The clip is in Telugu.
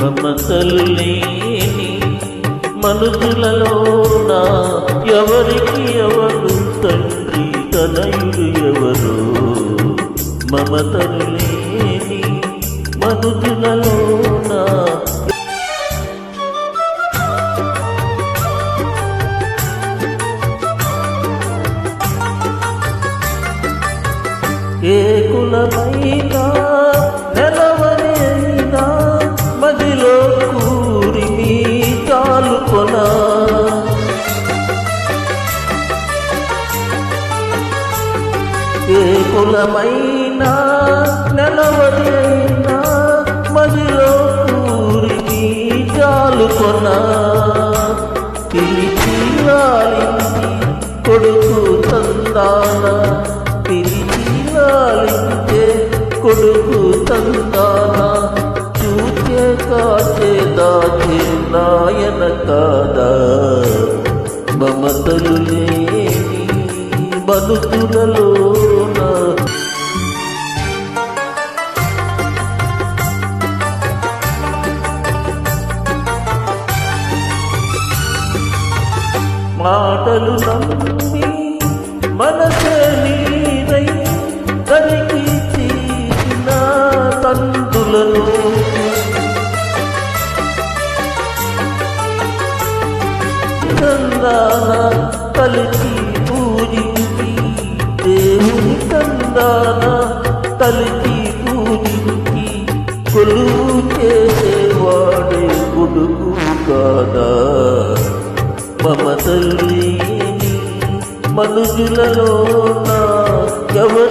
మమతలు లేని మనుషులలోన ఎవరికి ఎవరు తండ్రి తనయుడు ఎవరు? మమతలు లేని మనుషులలోన ఏ కులమైనా ఏ కులమైనా నెలవని మదిలో కూరి మీ చాలుకొనా పిలిచి లాలించి కొడుకు తందాన పిలిచి లాలించే కొడుకు తందాన చూచే కాచే దాచే నాయన కాదా మమతలు లేని బతుకులలోన మాటలు నమ్మి మనసే కందాన కలిసి పూజించి దేవుని కందాన కలిసి పూజించి కొలువు చేసేవాడే కొడుకు కాదా? మమతల్లి మనుజులలో ఎవరు